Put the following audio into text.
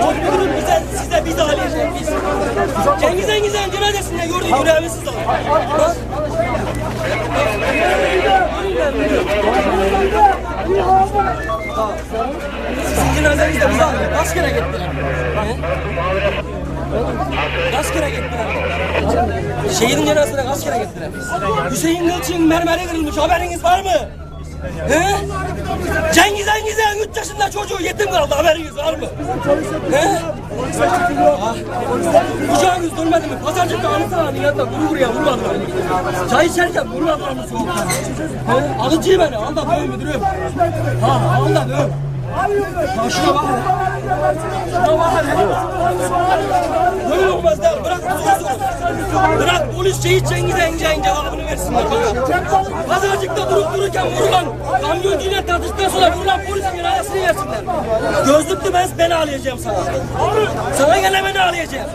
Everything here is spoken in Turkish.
Korkmuyorum güzel size biz aleyeceğiz biz. Cengiz Engiz'den cime desinler gördüğü günahını siz alın. Bak. Sizin cenazeniz de bize alıyor. Kaç kere gittiler? Kaç kere gittiler? Şehidin cenazesine kaç gittiler? Hüseyin Kılçın mermere kırılmış haberiniz var mı? He? Cengiz Engiz'in 3 yaşında çocuğu yetim kaldı haberiniz var mı? He? Kucağınız dönmedi mi? Pazarcıkta anı sahanın yanında kuru kuruya vurmadılar mı? Çay içerken vurmadılar mı soğukta? He? Alıcıyı beni al da dövün müdürüm. Ha al da dövün. Ha şuna bak. Şuna bak. Böyle olmaz der. Bırak polis olsun. Bırak polis şehit Cengiz Engin'in cevabını versinler. Pazarcıkta durup dururken vurulan kamyoncuyla tartıştıktan sonra vurulan polisin mirasını versinler. Gözlüklü ben beni ağlayacağım sana. Sana gene beni ağlayacağım.